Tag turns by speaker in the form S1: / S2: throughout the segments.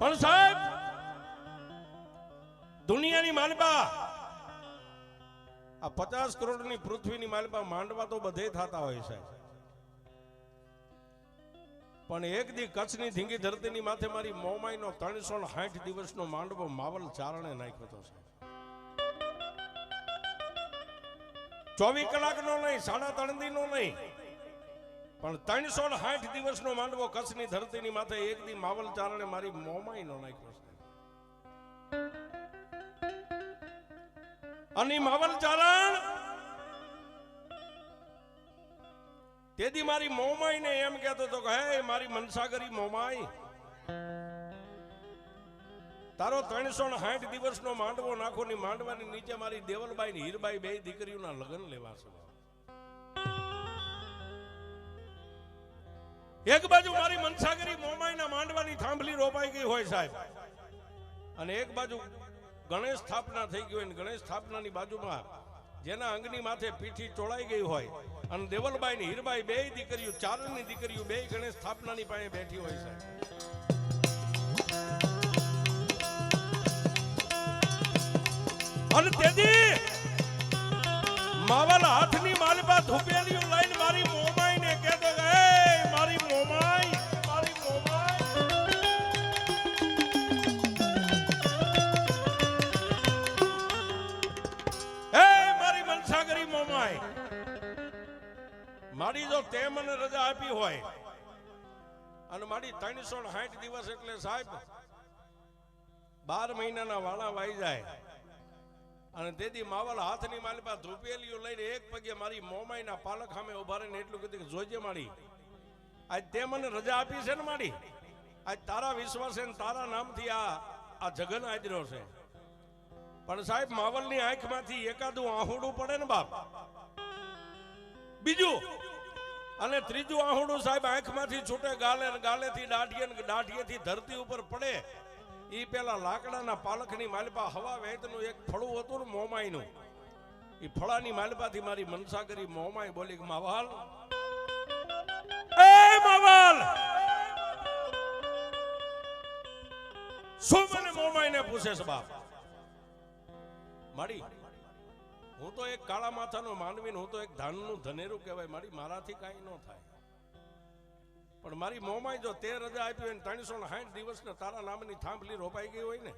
S1: પણ સાહેબ, દુનિયાની માલપા આ પચાસ કરોડની પૃથ્વીની માલપા માંડવા તો બધે થતા હોય છે. પણ એક દી કચ્છની ધીંગી ધરતીની માથે મારી મોમાઈનો ત્રણસો ને સાઠ દિવસનો માંડવો માવલ ચારણે નાખ્યો સાહેબ. ચોવીસ કલાકનો નહીં, સાડા ત્રણ દિનનો નહીં. પણ ત્રણસો ને સાઠ દિવસનો માંડવો કચ્છની ધરતીની માથે એક દી માવલ ચારણે મારી મોમાઈનો નાખ્યો છે. અને માવલ ચારણ તેથી મારી મોમાઈ ને એમ કહેતો હતો કે, હે, મારી મનસાગરી મોમાઈ તારો ત્રણસો ને સાઠ દિવસનો માંડવો નાખો ની માંડવાની નીચે મારી દેવલબાઈ ને હીરબાઈ બે દીકરીઓના લગ્ન લેવા છે. એક બાજુ મારી મનસાગરી મોમાઈના માંડવાની થાંભલી રોપાઈ ગઈ હોય સાહેબ. અને એક બાજુ ગણેશ સ્થાપના થઈ ગઈ હોય ગણેશ સ્થાપનાની બાજુમાં જેના અંગની માથે પીઠી ચોળાઈ ગઈ હોય અને દેવલબાઈ ને હીરબાઈ બે દીકરીઓ ચારણની દીકરીઓ બે ગણેશ સ્થાપનાની પાસે બેઠી હોય છે અને તેથી માવલ હાથની માલપા ધૂપેલીઓ મારી તે મને રજા આપી હોય. અને મારી ત્રણસો સાઠ દિવસ એટલે સાહેબ, બાર મહિનાના વાળા વાઈ જાય. અને તેથી માવલ હાથની માલપા ધૂપેલીઓ લઈને એક પગે મારી મોમાઈના પાલક સામે ઊભા રહીને એટલું કીધું કે જોજે મારી. આજ તે મને રજા આપી છે ને મારી? આજ તારા વિશ્વાસે તારા નામથી આ આ જગન આદર્યો છે. પણ સાહેબ, માવલની આંખમાંથી એકાદું આહુડું પડે ને બાપ. બીજું અને ત્રીજું આહુડું સાહેબ આંખમાંથી છૂટે, ગાલે ગાલેથી, દાઢીએ દાઢીએથી ધરતી ઉપર પડે. એ પેલા લાકડાના પાલખની માલપા હવા વેતનું એક ફળું હતું ને મોમાઈનું. એ ફળાની માલપાથી મારી મનસા કરી મોમાઈ બોલી કે માવાલ એ માવાલ શું મને મોમાઈને પૂછે છે બાપ? માડી. હું તો એક કાળા માથાનો માનવી હું તો એક ધાનનું ધનેરું કહેવાય. મારી મારાથી કાંઈ ન થાય. પણ મારી મોમાઈ જો તેર રજા આપી હોય ને ત્રણસો ને સાઠ દિવસને તારા નામની થાંભલી રોપાઈ ગઈ હોય ને,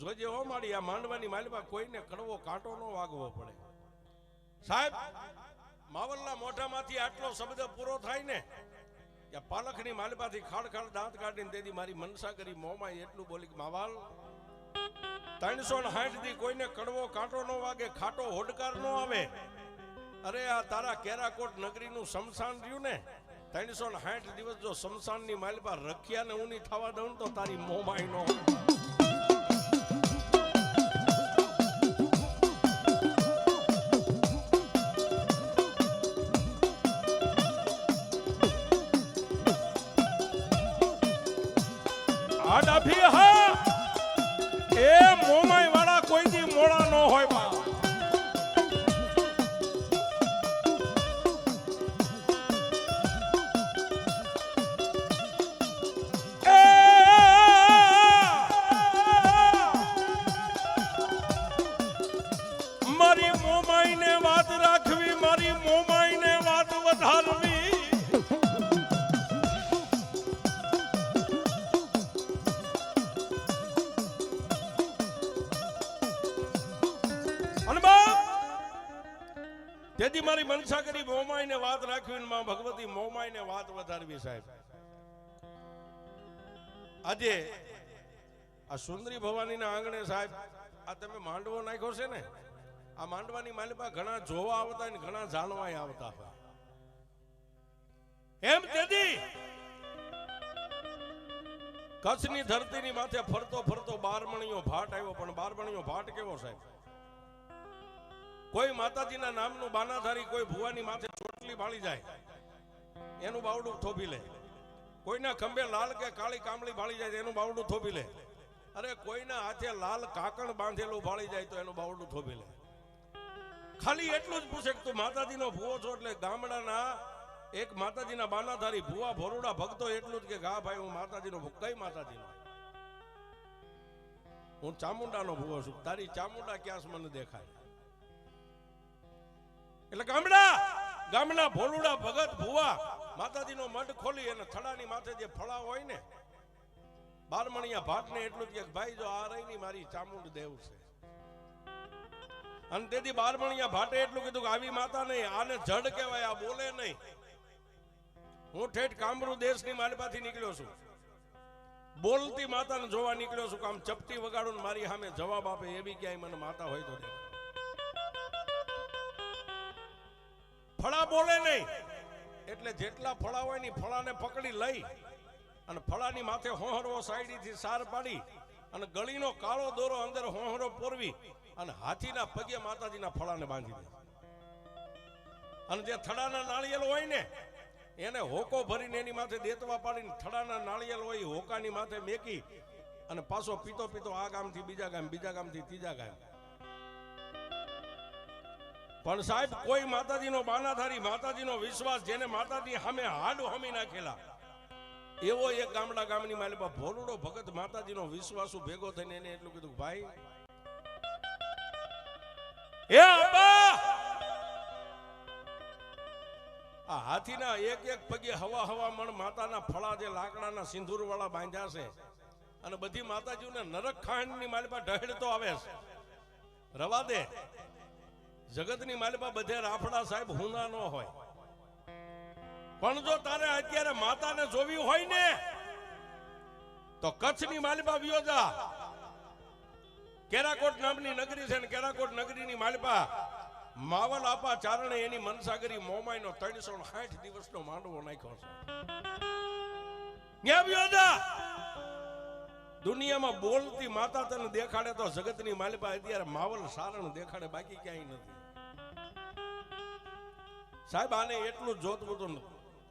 S1: જોજે હો મારી આ માંડવાની માલમાં કોઈને કડવો કાંટો ન વાગવો પડે. સાહેબ, માવલના મોઢામાંથી આટલો શબ્દ પૂરો થાય ને, કે પાલખની માલપાથી ખાડ ખાડ દાંત કાઢીને તેથી મારી મનસા કરી મોમાં એટલું બોલી કે, માવાલ ત્રણસો ને સાઠથી કોઈને કડવો કાંટો નો વાગે, ખાટો હોડકાર ન આવે. અરે, આ તારા કેરાકોટ નગરીનું શમશાન રહ્યું ને? ત્રણસો ને સાઠ દિવસ જો શમશાનની માલપા રખ્યા ને ઊની થવા દઉં તો તારી મોમાઈ નો આ ડાભી હા! તેથી મારી મનસા કરી મોમાઈને વાત રાખવી ને માં ભગવતી મોમાઈને વાત વધારવી સાહેબ. આજે આ સુંદરી ભવાનીના આંગણે સાહેબ, આ તમે માંડવો નાખ્યો છે ને? આ માંડવાની માલિકા ઘણા જોવા આવતા ને ઘણા જાણવા આવતા. હોય એમ તેથી કચ્છની ધરતીની માથે ફરતો ફરતો બારમણીયો ભાટ આવ્યો, પણ બારમણીયો ભાટ કેવો સાહેબ? કોઈ માતાજીના નામનું બાનાધારી કોઈ ભુવાની માથે ચોટલી ભાળી જાય, એનું બાવડું થોભી લે. કોઈના ખંભે લાલ કે કાળી કામળી ભાળી જાય એનું બાવડું થોભી લે. અરે કોઈના હાથે લાલ કાકણ બાંધેલું ભાળી જાય તો એનું બાવડું થોભી લે. ખાલી એટલું જ પૂછે કે તું માતાજીનો ભૂવો છો એટલે ગામડાના એક માતાજીના બાનાધારી ભુવા ભોરુડા ભક્તો એટલું જ કે ગા ભાઈ, હું માતાજીનો કઈ માતાજીનો? હું ચામુંડાનો ભુવો છું. તારી ચામુંડા ક્યાં મને દેખાય? એટલે ગામડા ગામના ભોલુડા ભગત ભુવા, માતાજીનો મઢ ખોલી અને થડાની માથે જે ફળા હોય ને, બારમણિયા ભાટને એટલું કે ભાઈ જો આ રહીની મારી ચામુંડ દેવ છે. અને તેથી બારમણિયા ભાટે એટલું કીધું કે આવી માતા નહીં, આને જડ કહેવાય, આ બોલે નહીં. હું ઠેઠ કામરૂ દેશની માલપાથી નીકળ્યો છું. બોલતી માતાને જોવા નીકળ્યો છું કામ ચપટી વગાડું મારી સામે જવાબ આપે એવી ક્યાંય મને માતા હોય તો ફળા બોલે નહીં. એટલે જેટલા ફળા હોયની ફળાને પકડી લઈ અને ફળાની માથે હોહરવો સાઈડીથી સાર પાડી અને ગળીનો કાળો દોરો અંદર હોહરો પોરવી અને હાથીના પગે માતાજીના ફળાને બાંધી દે. અને જે થડાના નાળિયેર હોય ને, એને હોકો ભરીને એની માથે દેતવા પાડીને થડાના નાળિયેર હોય હોકાની માથે મેકી અને પાછો પીતો પીતો આ ગામથી બીજા ગામ, બીજા ગામથી ત્રીજા ગામ. પણ સાહેબ, કોઈ માતાજીનો બાનાધારી, માતાજીનો વિશ્વાસ જેને માતાજી સામે હાડ હમી નાખેલા, એવો એક ગામડા ગામની માલિપા ભોલુડો ભગત માતાજીનો વિશ્વાસ ભેગો થઈને એને એટલું કીધું ભાઈ, એ અબ્બા આ હાથીના એક એક પગે હવા હવા મણ માતાના ફળા જે લાકડાના સિંદૂર વાળા બાંધ્યા છે, અને બધી માતાજીઓને નરક ખાંડની માલિપા ઢહેડતો આવે છે. રવા દે. જગતની માલિપા બધે રાફડા સાહેબ હુના ન હોય. પણ જો તારે અત્યારે માતાને જોવી હોય ને, તો કચ્છની માલિપા વિયોજા. કેરાકોટ નામની નગરી છે ને કેરાકોટ નગરીની માલિપા માવલ આપા ચારણે એની મનસાગરી મોમાઈનો ત્રણસો સાઠ દિવસનો માંડવો નાખ્યો છે. ન્યા દુનિયામાં બોલતી માતા તને દેખાડે તો જગતની માલિપા અત્યારે માવલ સારણ દેખાડે, બાકી ક્યાંય નથી. સાહેબ, આને એટલું જ જોતવું હતું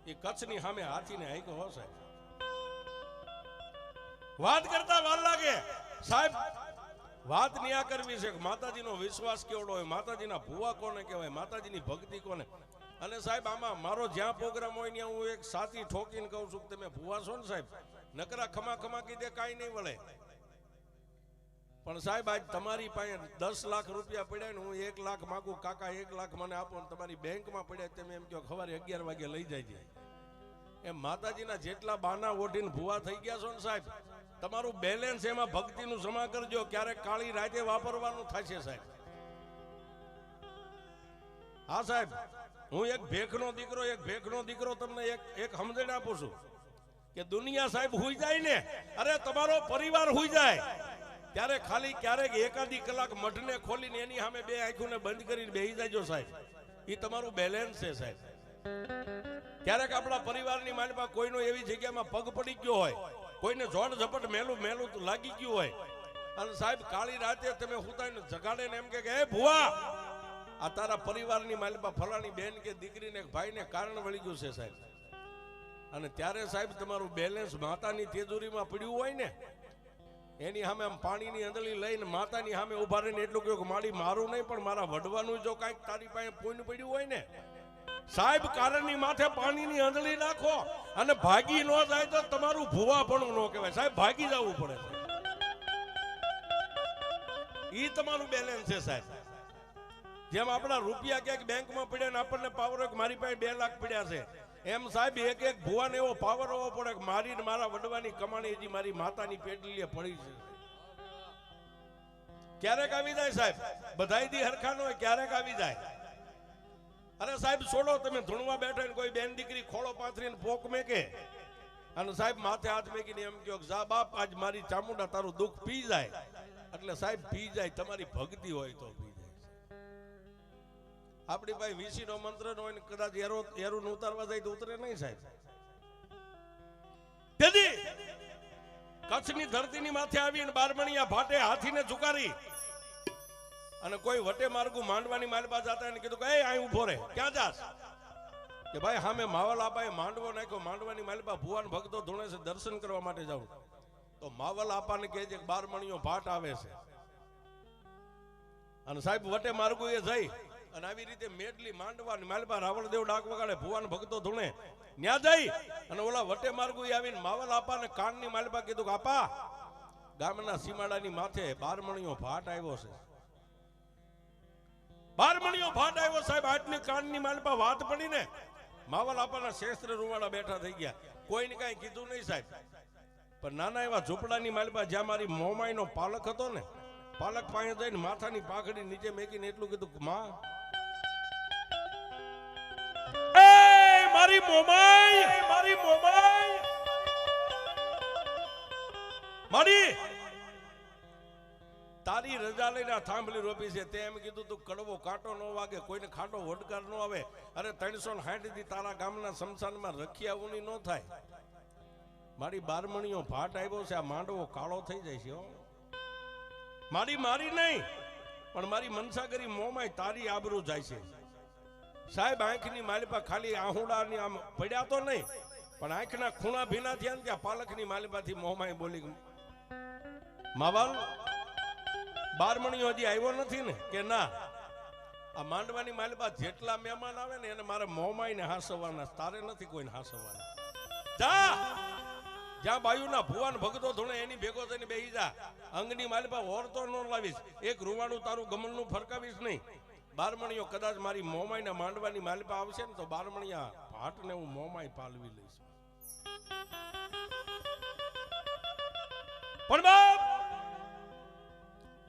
S1: એ કચ્છની સામે હાથીને હાઈકો હો સાહેબ. વાત કરતા વાર લાગે. સાહેબ, વાત ન્યા કરવી છે માતાજીનો વિશ્વાસ કેવડો હોય? માતાજીના ભુવા કોને કહેવાય? માતાજીની ભક્તિ કોને? અને સાહેબ, આમાં મારો જ્યાં પ્રોગ્રામ હોય ત્યાં હું એક સાથી ઠોકીને કહું છું તમે ભુવા છો ને સાહેબ? નકરા ખમા ખમા કીધે કાંઈ નહીં વળે. પણ સાહેબ, આજ તમારી પાસે દસ લાખ રૂપિયા પડ્યા ને હું એક લાખ માગું, કાકા એક લાખ મને આપો ને તમારી બેંકમાં પડ્યા તમે એમ કહો, સવારે અગિયાર વાગે લઈ જાય એમ માતાજીના જેટલા બાના ઓઢીને ભૂવા થઈ ગયા છો ને સાહેબ, તમારું બેલેન્સ એમાં ભક્તિનું જમા કરજો, ક્યારેક કાળી રાતે વાપરવાનું થશે સાહેબ. હા સાહેબ, હું એક ભેખનો દીકરો, એક ભેખનો દીકરો તમને એક એક સમજણ આપું છું કે દુનિયા સાહેબ હુઈ જાય ને, અરે તમારો પરિવાર હુઈ જાય. ત્યારે ખાલી ક્યારેક એકાદી કલાક મઢને ખોલીને એની સામે બે આંખોને બંધ કરીને બેસી જાયજો સાહેબ. એ તમારું બેલેન્સ છે સાહેબ. ક્યારેક આપણા પરિવારની માલમાં કોઈનો એવી જગ્યામાં પગ પડી ગયો હોય, કોઈને જોડ ઝપટ મેલું મેલું લાગી ગયું હોય. અને સાહેબ, કાળી રાતે તમે હુતાઈને જગાડે ને એમ કે હે ભુવા, આ તારા પરિવારની માલિકા ફલાણી બેન કે દીકરીને ભાઈને કારણ વળી ગયું છે સાહેબ. અને ત્યારે સાહેબ, તમારું બેલેન્સ માતાની તેજુરીમાં પડ્યું હોય ને એની સામે આમ પાણીની અંદળી લઈને માતાની સામે ઊભા રહીને એટલું કહ્યું કે મારી મારું નહીં, પણ મારા વડવાનું જો કાંઈક તારી પાસે પૂન પડ્યું હોય ને, સાહેબ કારણની માથે પાણીની અંદળી નાખો અને ભાગી ન જાય તો તમારું ભૂવા પણ ન કહેવાય. સાહેબ, ભાગી જવું પડે ઈ તમારું બેલેન્સ છે, સાહેબ. જેમ આપણા રૂપિયા ક્યાંક બેંકમાં પડ્યા ને આપણને પાવર મારી પાસે બે લાખ પડ્યા છે એમ સાહેબ, એક એક ભુવાને એવો પાવર હોવો પડે કે મારી ને મારા વડવાની કમાણી હજી મારી માતાની પેટલીએ પડી છે. ક્યારેક આવી જાય સાહેબ, બધાય દી હરખા હોય, ક્યારેક આવી જાય. અરે સાહેબ, છોડો, તમે ધૂણવા બેઠો ને કોઈ બેન દીકરી ખોળો પાથરીને પોક મેકે. અને સાહેબ, માથે હાથ મેકીને એમ કહો જા બાપ, આજ મારી ચામુંડા તારું દુઃખ પી જાય. એટલે સાહેબ, પી જાય, તમારી ભક્તિ હોય તો પી આપણી પાસે વીસી નો મંત્ર નો હોય કદાચ એરો એરું ઉતારવા જાય તો ઉતરે નહીં સાહેબ. તેથી કચ્છની ધરતીની માથે આવીને બારમણીયા ભાટે હાથીને ઝુકારી અને કોઈ વટે માર્ગુ માંડવાની માલપા જાતા કીધું કે, એ, અહીં ઊભો રે ક્યાં જાસ કે, ભાઈ સામે માવલ આપાએ માંડવો નાખ્યો. માંડવાની માલપા ભુવાન ભક્તો ધોણે છે. દર્શન કરવા માટે જાઉં. તો માવલ આપાને કહે છે કે બારમણીયો ભાટ આવે છે. અને સાહેબ, વટે માર્ગુ એ જઈ અને આવી રીતે મેડલી, માંડવા માલબા રાવણદેવ ડાક વગાડે ભુવાન ભક્તો ધૂણે. ન્યા જઈ અને ઓલા વટે માર્ગુ આવીને માવલ આપા ને કાનની માલબા કીધું આપા, ગામના સીમાડાની માથે બારમણીઓ ભાટ આવ્યો છે. બારમણીઓ ભાટ આવ્યો, સાહેબ, આટલી કાનની માલબા વાત પડી ને માવલ આપાના શેસ્ત્ર રૂવાડા બેઠા થઈ ગયા. કોઈને કાંઈ કીધું નહીં, સાહેબ. પણ નાના એવા ઝૂંપડાની માલપા જ્યાં મારી મોમાઈનો પાલક હતો ને, પાલક પાસે જઈને માથાની પાઘડી નીચે મેકીને એટલું કીધું માં મારી મોમાઈ. મારી મોમાઈ. મારી. તારી રજા લઈને આ થાંભલી રોપી છે. તે એમ કીધું તું કડવો કાંટો ન વાગે કોઈને ખાટો વડકાર ન આવે. અરે ત્રણસો સાઠથી તારા ગામના શમશાનમાં રખિયા ઊની ન થાય. મારી બારમણીઓ ભાટ આવ્યો છે આ માંડવો કાળો થઈ જાય છે મારી મારી નહીં પણ મારી મનસાગરી મોમાય તારી આબરૂ જાય છે. સાહેબ, આંખની માલિપા ખાલી આહુડાની આમ પડ્યા તો નહીં, પણ આંખના ખૂણા ભીના થયા ને ત્યાં પાલકની માલિપાથી મોહમાં બોલી, માવાલ, બારમણીઓ હજી આવ્યો નથી ને? કે ના? આ માંડવાની માલિપા જેટલા મહેમાન આવે ને, એને મારે મોહમાં ને હાસવાના, તારે નથી કોઈને હાસવાના. જા! જ્યાં બાયુના ભુવાન ભગતો ધૂણે એની ભેગો થઈને બેહી જા. અંગની માલિપા ઓરતો ન લાવીશ. એક રૂવાણું તારું ગમનનું ફરકાવીશ નહીં. બારમણીઓ કદાચ મારી મોમાઈના માંડવાની માલિપા આવશે ને તો બારમણીયા ભાટને હું મોમાઈ પાલવી લઈશ. પણ બાપ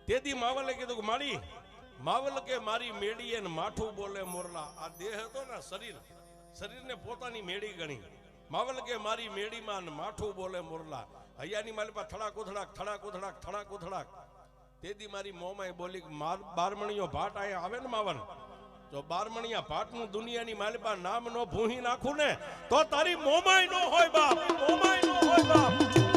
S1: તેથી માવલે કીધું કે મારી માવલ કે મારી મેડીએ માઠું બોલે મોરલા. આ દેહ હતો ને શરીર, શરીરને પોતાની મેડી ગણી. માવલ કે મારી મેડીમાં માઠું બોલે મોરલા. હૈયાની માલિપા થડાક ઉથડાક થડાક ઉથડાક થડાક ઉથડાક તેથી મારી મોમાએ બોલી બારમણીઓ ભાટ અહીંયા આવે ને માવન? જો બારમણીયા ભાટનું દુનિયાની માલિપા નામ નો ભૂહી નાખું ને, તો તારી મોમાય નો હોય બાપ, મોમાય નો હોય બાપ.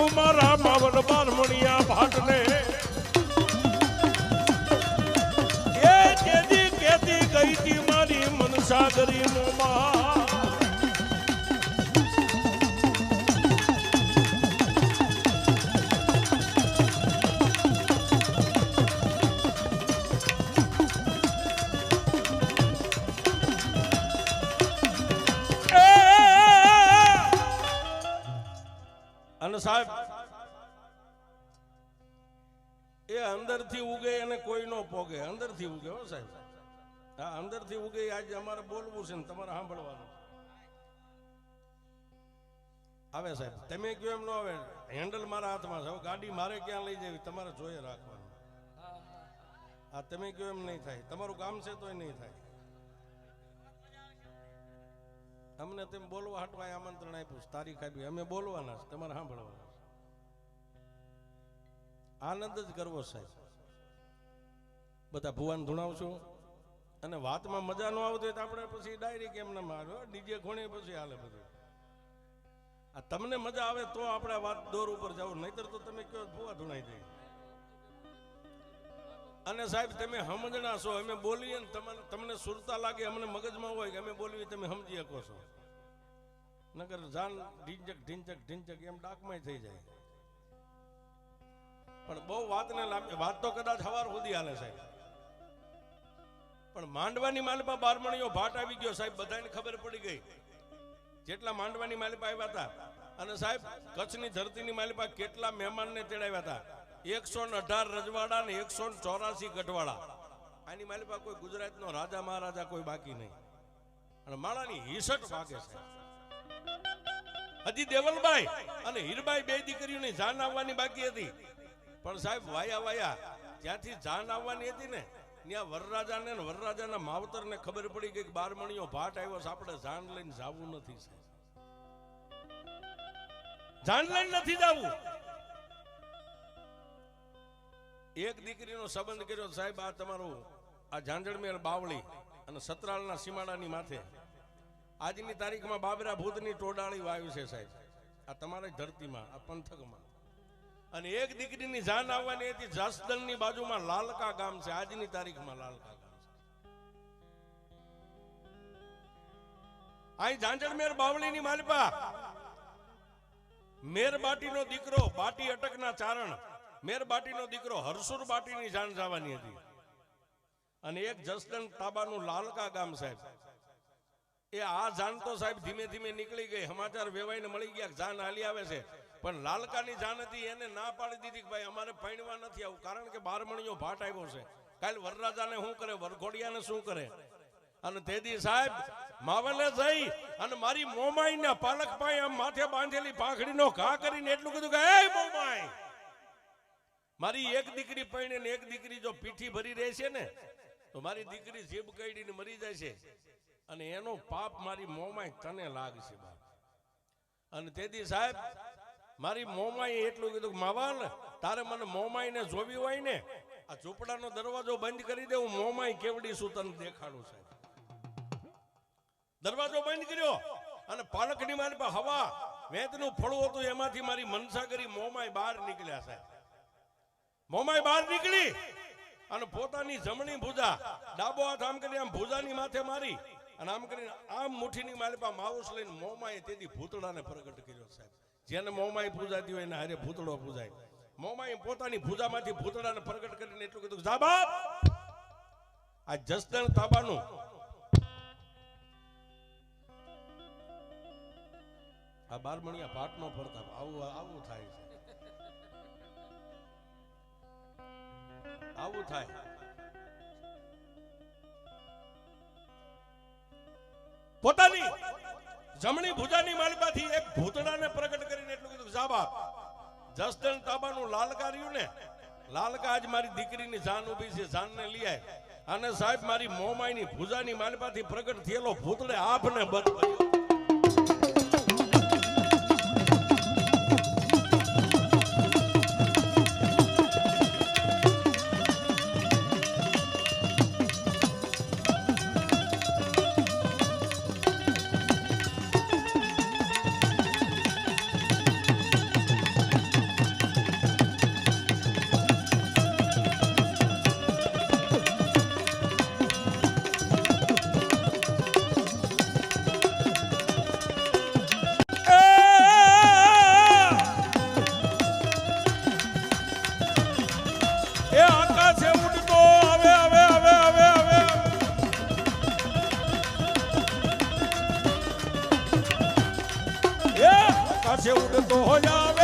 S1: નાખું મારા માવલ બારમણિયા ભાટને. એ કેતી ગઈ તી મારી મનસાગરી સાહેબ, એ અંદરથી ઉગે અને કોઈ નો પોગે. અંદરથી ઉગે હો સાહેબ. હા, અંદરથી ઉગે એ આજે અમારે બોલવું છે ને તમારે સાંભળવાનું. આવે સાહેબ, તમે કયો એમ ન આવે. હેન્ડલ મારા હાથમાં છે. ગાડી મારે ક્યાં લઈ જવી? તમારે જોઈએ રાખવાનું. હા, તમે કયો એમ નહીં થાય. તમારું કામ છે તોય નહીં થાય. અમને તેમ બોલવા હાટવા આમંત્રણ આપ્યું તારીખ આપી. અમે બોલવાના છે. તમારે સાંભળવાના છે. આનંદ જ કરવો સાહેબ બધા ભુવાન ધૂણાવશો. અને વાતમાં મજા ન આવતી તો આપણે પછી ડાયરી કેમ ના મારો. ડીજે ખૂણે પછી હાલે બધું. આ તમને મજા આવે તો આપણે વાત દોર ઉપર જાવ નહીતર તો તમે કયો ભુવા ધૂણાઈ જાય. અને સાહેબ, તમે સમજણા છો. અમે બોલીએ ને તમને તમને સુરતા લાગે, અમને મગજમાં હોય કે અમે બોલીએ, તમે સમજી શકો છો. નગર જાન ઢીંચક ઢીંચક ઢીંચક, એમ ડાકમાં થઈ જાય. પણ બહુ વાતને લાંબી વાત તો કદાચ સવાર સુધી હાલે સાહેબ. પણ માંડવાની માલિપા બારમણીઓ ભાટ આવી ગયો સાહેબ, બધાને ખબર પડી ગઈ. જેટલા માંડવાની માલિપા આવ્યા હતા. અને સાહેબ, કચ્છની ધરતીની માલિપા કેટલા મહેમાનને તેડાવ્યા હતા. એકસો અઢાર રજવાડા ને એકસો ચોરાસી ગઢવાડા. આની માલિકા કોઈ ગુજરાતનો રાજા મહારાજા કોઈ બાકી નહીં. અને માળાની હિસટ ભાગે છે. હજી દેવલભાઈ અને હીરબાઈ બે દીકરીઓની જાન આવવાની બાકી હતી. પણ સાહેબ, વાયા વાયા, જ્યાંથી જાન આવવાની હતી ને, ત્યાં વરરાજાને ને વરરાજાના માવતરને ખબર પડી ગઈ કે બારમણીઓ ભાટ આવ્યો છે, આપણે જાન લઈને જવું નથી જાન લઈને નથી જાવું. એક દીકરીનો સંબંધ કર્યો સાહેબ, આ તમારું, આ ઝાંઝણમેર બાવળી અને સતરાળના સીમાડાની માથે. આજની તારીખમાં બાબરા ભૂતની ટોડાળી વાયુ છે સાહેબ. આ તમારી ધરતીમાં, આ પંથકમાં. અને એક દીકરીની જાન આવવાની હતી જસદનની બાજુમાં લાલકા ગામ છે. આજની તારીખમાં લાલકા ગામ છે. અહીં ઝાંઝણમેર બાવળીની માલપા. મેર બાટીનો દીકરો, બાટી અટકના ચારણ. મેર બાટીનો દીકરો હરસુર બાટીની જાન જવાની હતી. અને એક જસદન તાબાનું લાલકા ગામ સાહેબ. એ આ જાન તો સાહેબ ધીમે ધીમે નીકળી ગઈ. સમાચાર વેવાઈને મળી ગયા જાન હાલી આવે છે. પણ લાલકાની જાન હતી, એને ના પાડી દીધી ભાઈ અમારે પૈણવા નથી આવું. કારણ કે બારમણીઓ ભાટ આવ્યો છે. કાલ વરરાજાને શું કરે? વરઘોડિયાને શું કરે? અને તેદી સાહેબ, માવલે જઈ અને મારી મોમાઈના પાલક પાય આમ માથે બાંધેલી પાંખડીનો ઘા કરીને એટલું કીધું કે, એ મોમાઈ મારી એક દીકરી પૈણે ને એક દીકરી જો પીઠી ભરી રહેશે ને, તો મારી દીકરી જીભ કઈડીને મરી જાય છે. અને એનો પાપ મારી મોમાય તને લાગશે બાપ. અને તેથી સાહેબ, મારી મોમાએ એટલું કીધું માવા માવાલ, તારે મને મોમાઈને જોવી હોય ને, આ ઝૂંપડાનો દરવાજો બંધ કરી દે, હું મોમાઈ કેવડી શું તને દેખાડું સાહેબ. દરવાજો બંધ કર્યો, અને પાલકની મારી પર હવા વેતનું ફળું હતું, એમાંથી મારી મનસા કરી મોમાય બહાર નીકળ્યા સાહેબ. મોમાય બહાર નીકળી અને પોતાની જમણી ભુજા ડાબો હાથ આમ કરી આમ ભુજાની માથે મારી અને આમ કરીને આમ મુઠ્ઠીની મારી પાસે માઉસ લઈને મોમાએ તેથી ભૂતળાને પ્રગટ કર્યો સાહેબ. જેને મોમાઈ પૂજાતી હોય એને હારે ભૂતળો પૂજાય. મોમાએ પોતાની ભૂજામાંથી ભૂતળાને પ્રગટ કરીને એટલું કીધું જા બાપ! આ જસદણ તાબાનું આ બારમણિયા ભાટનો ફરતા આવું આવું થાય છે. આવું થાય. પોતાની જમણી ભુજાની માલિકાથી એક ભૂતડાને પ્રગટ કરીને એટલું કીધું જાબા જસદન તાબાનું લાલકા રહ્યું ને, લાલકા આજ મારી દીકરીની જાન ઊભી છે, જાનને લઈ આય. અને સાહેબ, મારી મોમાઈની ભુજાની માલપાથી પ્રગટ થયેલો ભૂતડે આપને બધ આકાશે ઉડતો હોય